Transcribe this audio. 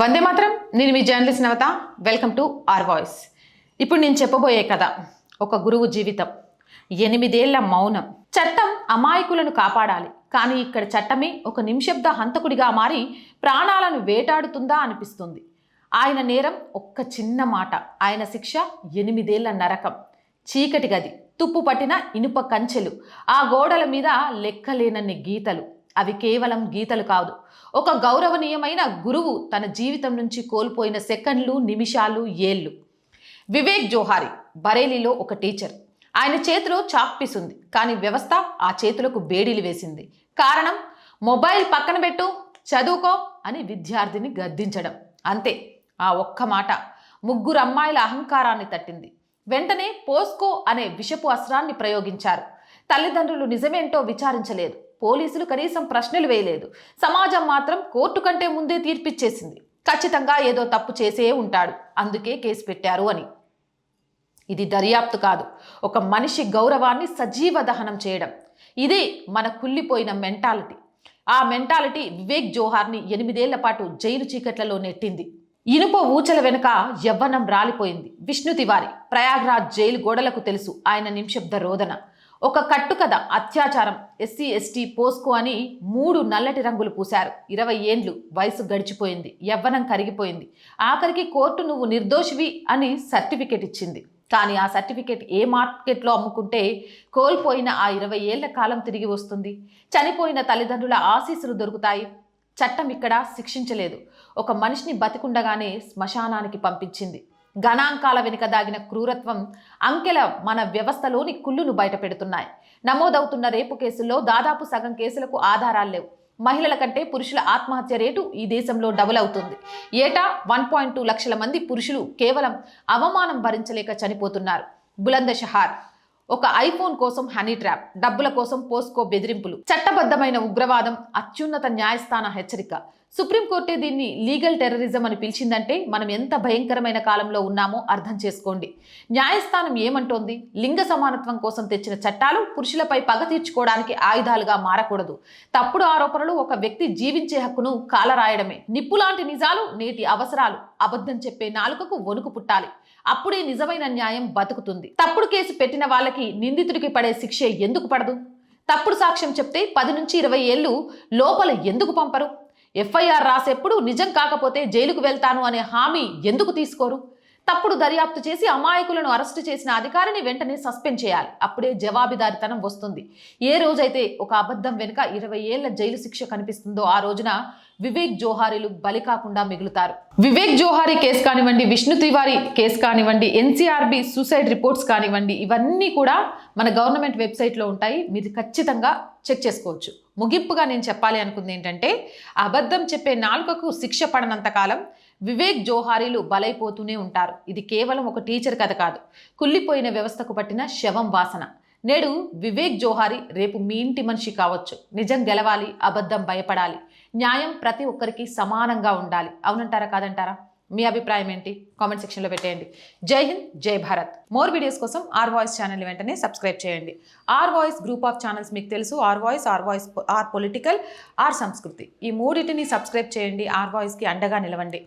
వందే మాత్రం. నేను మీ journalist Navata. Welcome to R voice. ఇప్పుడు నేను చెప్పబోయే కథ ఒక గురువు జీవితం. ఎనిమిదేళ్ళ మౌనం. చట్టం అమాయకులను కాపాడాలి. కానీ ఇక్కడ చట్టమే ఒక నిమిషబ్ద హంతకుడిగా మారి ప్రాణాలను వేటాడుతుందా అనిపిస్తుంది. ఆయన నేరం ఒక్క చిన్న మాట. ఆయన శిక్ష ఎనిమిదేళ్ళ నరకం. చీకటి గది. తుప్పు పట్టిన ఇనుప కంచెలు. ఆ గోడల మీద లెక్కలేనన్ని గీతలు. అవి కేవలం గీతలు కాదు. ఒక గౌరవనీయమైన గురువు తన జీవితం నుంచి కోల్పోయిన సెకండ్లు నిమిషాలు ఏళ్ళు. వివేక్ జోహారి బరేలీలో ఒక టీచర్. ఆయన చేతిలో చాక్ పీస్ ఉంది. కానీ వ్యవస్థ ఆ చేతులకు బేడీలు వేసింది. కారణం మొబైల్ పక్కన పెట్టు చదువుకో అని విద్యార్థిని గద్దించడం. అంతే. ఆ ఒక్క మాట. ముగ్గురు అమ్మాయిల అహంకారాన్ని తట్టింది. వెంటనే పోస్కో అనే విషపు అస్త్రాన్ని ప్రయోగించారు. తల్లిదండ్రులు నిజమేంటో విచారించలేదు. పోలీసులు కనీసం ప్రశ్నలు వేయలేదు. సమాజం మాత్రం కోర్టు కంటే ముందే తీర్పిచ్చేసింది. ఖచ్చితంగా ఏదో తప్పు చేసే ఉంటాడు. అందుకే కేసు పెట్టారు అని. ఇది దర్యాప్తు కాదు. ఒక మనిషి గౌరవాన్ని సజీవ దహనం చేయడం. ఇదే మన కుళ్ళిపోయిన మెంటాలిటీ. ఆ మెంటాలిటీ వివేక్ జోహార్ని ఎనిమిదేళ్ళ పాటు జైలు చీకట్లలో నెట్టింది. ఇనుప ఊచల వెనుక యవ్వనం రాలిపోయింది. విష్ణు తివారి ప్రయాగ్రాజ్ జైలు గోడలకు తెలుసు ఆయన నిమిషబ్ద రోదన. ఒక కట్టుకథ అత్యాచారం ఎస్సీ ఎస్టీ పోస్కో అని మూడు నల్లటి రంగులు పూశారు. ఇరవై ఏండ్లు వయసు గడిచిపోయింది. యవ్వనం కరిగిపోయింది. ఆఖరికి కోర్టు నువ్వు నిర్దోషివి అని సర్టిఫికేట్ ఇచ్చింది. కానీ ఆ సర్టిఫికేట్ ఏ మార్కెట్లో అమ్ముకుంటే కోల్పోయిన ఆ ఇరవై ఏళ్ళ కాలం తిరిగి వస్తుంది? చనిపోయిన తల్లిదండ్రుల ఆశీస్సులు దొరుకుతాయి. చట్టం ఇక్కడ శిక్షించలేదు. ఒక మనిషిని బతికుండగానే శ్మశానానికి పంపించింది. గణాంకాల వెనుక దాగిన క్రూరత్వం అంకెల మన వ్యవస్థలోని కుళ్ళును బయటపెడుతున్నాయి నమోదవుతున్న రేపు కేసుల్లో దాదాపు సగం కేసులకు ఆధారాలు లేవు. మహిళల కంటే పురుషుల ఆత్మహత్య రేటు ఈ దేశంలో డబుల్ అవుతుంది. ఏటా వన్ పాయింట్ టూ లక్షల మంది పురుషులు కేవలం అవమానం భరించలేక చనిపోతున్నారు. బులంద షహార్ ఒక ఐఫోన్ కోసం హనీ ట్రాప్ డబ్బుల కోసం పోస్కో బెదిరింపులు చట్టబద్ధమైన ఉగ్రవాదం అత్యున్నత న్యాయస్థాన హెచ్చరిక. సుప్రీంకోర్టే దీన్ని లీగల్ టెర్రరిజం అని పిలిచిందంటే మనం ఎంత భయంకరమైన కాలంలో ఉన్నామో అర్థం చేసుకోండి. న్యాయస్థానం ఏమంటోంది? లింగ సమానత్వం కోసం తెచ్చిన చట్టాలు పురుషులపై పగ తీర్చుకోవడానికి ఆయుధాలుగా మారకూడదు. తప్పుడు ఆరోపణలు ఒక వ్యక్తి జీవించే హక్కును కాలరాయడమే. నిప్పులాంటి నిజాలు నేటి అవసరాలు. అబద్ధం చెప్పే నాలుకకు వణుకు పుట్టాలి. అప్పుడే నిజమైన న్యాయం బతుకుతుంది. తప్పుడు కేసు పెట్టిన వాళ్ళకి నిందితుడికి పడే శిక్ష ఎందుకు పడదు? తప్పుడు సాక్ష్యం చెప్తే పది నుంచి ఇరవై ఏళ్ళు లోపల ఎందుకు పంపరు? ఎఫ్ఐఆర్ రాసేప్పుడు నిజం కాకపోతే జైలుకు వెళ్తాను అనే హామీ ఎందుకు తీసుకోరు? తప్పుడు దర్యాప్తు చేసి అమాయకులను అరెస్టు చేసిన అధికారిని వెంటనే సస్పెండ్ చేయాలి. అప్పుడే జవాబుదారితనం వస్తుంది. ఏ రోజైతే ఒక అబద్ధం వెనుక ఇరవై ఏళ్ళ జైలు శిక్ష కనిపిస్తుందో ఆ రోజున వివేక్ జోహారీలు బలి కాకుండా మిగులుతారు. వివేక్ జోహారీ కేసు కానివ్వండి విష్ణు తివారీ కేసు కానివ్వండి ఎన్సీఆర్బి సూసైడ్ రిపోర్ట్స్ కానివ్వండి ఇవన్నీ కూడా మన గవర్నమెంట్ వెబ్సైట్లో ఉంటాయి. మీరు ఖచ్చితంగా చెక్ చేసుకోవచ్చు. ముగింపుగా నేను చెప్పాలి అనుకుంది ఏంటంటే అబద్ధం చెప్పే నాలుకకు శిక్ష పడనంత కాలం వివేక్ జోహారీలు బలైపోతూనే ఉంటారు. ఇది కేవలం ఒక టీచర్ కథ కాదు. కుళ్ళిపోయిన వ్యవస్థకు పట్టిన శవం వాసన. నేడు వివేక్ జోహారి రేపు మీ ఇంటి మనిషి కావచ్చు. నిజం గెలవాలి అబద్ధం భయపడాలి. న్యాయం ప్రతి ఒక్కరికి సమానంగా ఉండాలి. అవునంటారా కాదంటారా? మీ అభిప్రాయం ఏంటి? కామెంట్ సెక్షన్లో పెట్టేయండి. జై హింద్ జై భారత్. మోర్ వీడియోస్ కోసం ఆర్ వాయిస్ ఛానల్ వెంటనే సబ్స్క్రైబ్ చేయండి. R voice group of channels మీకు తెలుసు. R voice R voice R political R Sanskriti. ఈ మూడింటిని సబ్స్క్రైబ్ చేయండి. ఆర్ వాయిస్కి అండగా నిలవండి.